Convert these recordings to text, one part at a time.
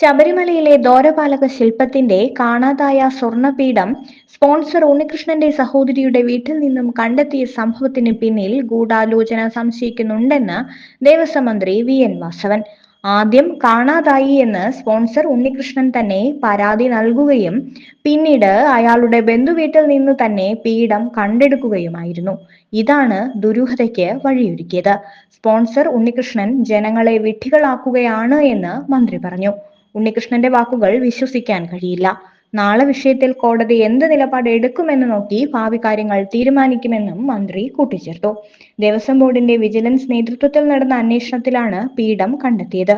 ശബരിമലയിലെ ദോരപാലക ശില്പത്തിന്റെ കാണാതായ സ്വർണപീഠം സ്പോൺസർ ഉണ്ണികൃഷ്ണന്റെ സഹോദരിയുടെ വീട്ടിൽ നിന്നും കണ്ടെത്തിയ സംഭവത്തിന് പിന്നിൽ ഗൂഢാലോചന സംശയിക്കുന്നുണ്ടെന്ന് ദേവസ്വം മന്ത്രി വി എൻ വാസവൻ. ആദ്യം കാണാതായി എന്ന് സ്പോൺസർ ഉണ്ണികൃഷ്ണൻ തന്നെ പരാതി നൽകുകയും പിന്നീട് അയാളുടെ ബന്ധുവീട്ടിൽ നിന്ന് തന്നെ പീഠം കണ്ടെടുക്കുകയുമായിരുന്നു. ഇതാണ് ദുരൂഹതയ്ക്ക് വഴിയൊരുക്കിയത്. സ്പോൺസർ ഉണ്ണികൃഷ്ണൻ ജനങ്ങളെ വിഡ്ഢികളാക്കുകയാണ് എന്ന് മന്ത്രി പറഞ്ഞു. ഉണ്ണികൃഷ്ണന്റെ വാക്കുകൾ വിശ്വസിക്കാൻ കഴിയില്ല. നാളെ വിഷയത്തിൽ കോടതി എന്ത് നിലപാട് എടുക്കുമെന്ന് നോക്കി ഭാവി കാര്യങ്ങൾ തീരുമാനിക്കുമെന്നും മന്ത്രി കൂട്ടിച്ചേർത്തു. ദേവസ്വം ബോർഡിന്റെ വിജിലൻസ് നേതൃത്വത്തിൽ നടന്ന അന്വേഷണത്തിലാണ് പീഠം കണ്ടെത്തിയത്.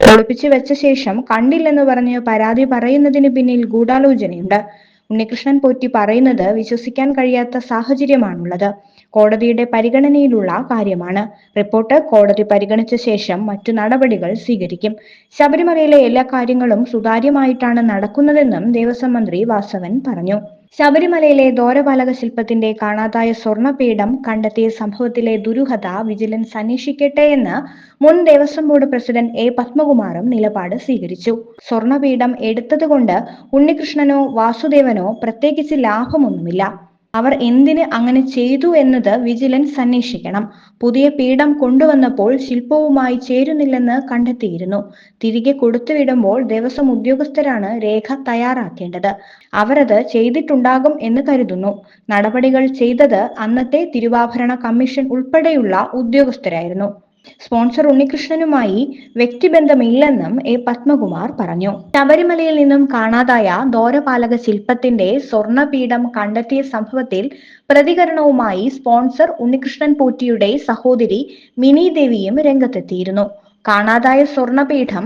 ഒളിപ്പിച്ചു വെച്ച ശേഷം കണ്ടില്ലെന്ന് പറഞ്ഞ് പരാതി പറയുന്നതിന് പിന്നിൽ ഗൂഢാലോചനയുണ്ട്. ഉണ്ണികൃഷ്ണൻ പോറ്റി പറയുന്നത് വിശ്വസിക്കാൻ കഴിയാത്ത സാഹചര്യമാണുള്ളത്. കോടതിയുടെ പരിഗണനയിലുള്ള കാര്യമാണ്. റിപ്പോർട്ട് കോടതി പരിഗണിച്ച ശേഷം മറ്റു നടപടികൾ സ്വീകരിക്കും. ശബരിമലയിലെ എല്ലാ കാര്യങ്ങളും സുതാര്യമായിട്ടാണ് നടക്കുന്നതെന്നും ദേവസ്വം മന്ത്രി വാസവൻ പറഞ്ഞു. ശബരിമലയിലെ ദോരപാലക ശില്പത്തിന്റെ കാണാതായ സ്വർണപീഠം കണ്ടെത്തിയ സംഭവത്തിലെ ദുരൂഹത വിജിലൻസ് അന്വേഷിക്കട്ടെ എന്ന് മുൻ ദേവസ്വം ബോർഡ് പ്രസിഡന്റ് എ. പത്മകുമാറും നിലപാട് സ്വീകരിച്ചു. സ്വർണപീഠം എടുത്തതുകൊണ്ട് ഉണ്ണികൃഷ്ണനോ വാസുദേവനോ പ്രത്യേകിച്ച് ലാഭമൊന്നുമില്ല. അവർ എന്തിന് അങ്ങനെ ചെയ്തു എന്നത് വിജിലൻസ് അന്വേഷിക്കണം. പുതിയ പീഠം കൊണ്ടുവന്നപ്പോൾ ശില്പവുമായി ചേരുന്നില്ലെന്ന് കണ്ടെത്തിയിരുന്നു. തിരികെ കൊടുത്തുവിടുമ്പോൾ ദേവസ്വം ഉദ്യോഗസ്ഥരാണ് രേഖ തയ്യാറാക്കേണ്ടത്. അവരത് ചെയ്തിട്ടുണ്ടാകും എന്ന് കരുതുന്നു. നടപടികൾ ചെയ്തത് അന്നത്തെ തിരുവാഭരണ കമ്മീഷൻ ഉൾപ്പെടെയുള്ള ഉദ്യോഗസ്ഥരായിരുന്നു. സ്പോൺസർ ഉണ്ണികൃഷ്ണനുമായി വ്യക്തിബന്ധമില്ലെന്നും എ പത്മകുമാർ പറഞ്ഞു. ശബരിമലയിൽ നിന്നും കാണാതായ ദോരപാലക ശില്പത്തിന്റെ സ്വർണപീഠം കണ്ടെത്തിയ സംഭവത്തിൽ പ്രതികരണവുമായി സ്പോൺസർ ഉണ്ണികൃഷ്ണൻ പൂറ്റിയുടെ സഹോദരി മിനി ദേവിയും രംഗത്തെത്തിയിരുന്നു. കാണാതായ സ്വർണപീഠം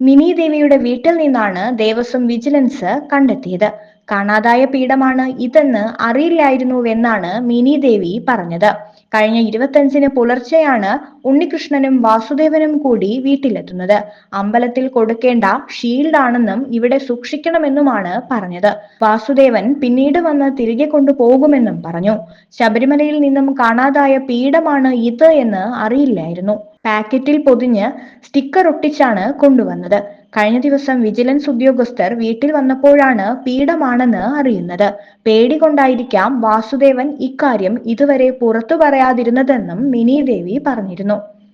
മിനി ദേവിയുടെ വീട്ടിൽ നിന്നാണ് ദേവസ്വം വിജിലൻസ് കണ്ടെത്തിയത്. കാണാതായ പീഠമാണ് ഇതെന്ന് അറിയില്ലായിരുന്നുവെന്നാണ് മിനി ദേവി പറഞ്ഞത്. കഴിഞ്ഞ ഇരുപത്തഞ്ചിന് പുലർച്ചെയാണ് ഉണ്ണികൃഷ്ണനും വാസുദേവനും കൂടി വീട്ടിലെത്തുന്നത്. അമ്പലത്തിൽ കൊടുക്കേണ്ട ഷീൽഡ് ആണെന്നും ഇവിടെ സൂക്ഷിക്കണമെന്നുമാണ് പറഞ്ഞത്. വാസുദേവൻ പിന്നീട് വന്ന് തിരികെ കൊണ്ടുപോകുമെന്നും പറഞ്ഞു. ശബരിമലയിൽ നിന്നും കാണാതായ പീഠമാണ് ഇത് എന്ന് അറിയില്ലായിരുന്നു. പാക്കറ്റിൽ പൊതിഞ്ഞ് സ്റ്റിക്കർ ഒട്ടിച്ചാണ് കൊണ്ടുവന്നത്. കഴിഞ്ഞ ദിവസം വിജിലൻസ് ഉദ്യോഗസ്ഥർ വീട്ടിൽ വന്നപ്പോഴാണ് പീഡമാണെന്ന് അറിയുന്നത്. പേടി കൊണ്ടായിരിക്കാം വാസുദേവൻ ഇക്കാര്യം ഇതുവരെ പുറത്തു പറയാതിരുന്നതെന്നും മിനി ദേവി പറഞ്ഞിരുന്നു.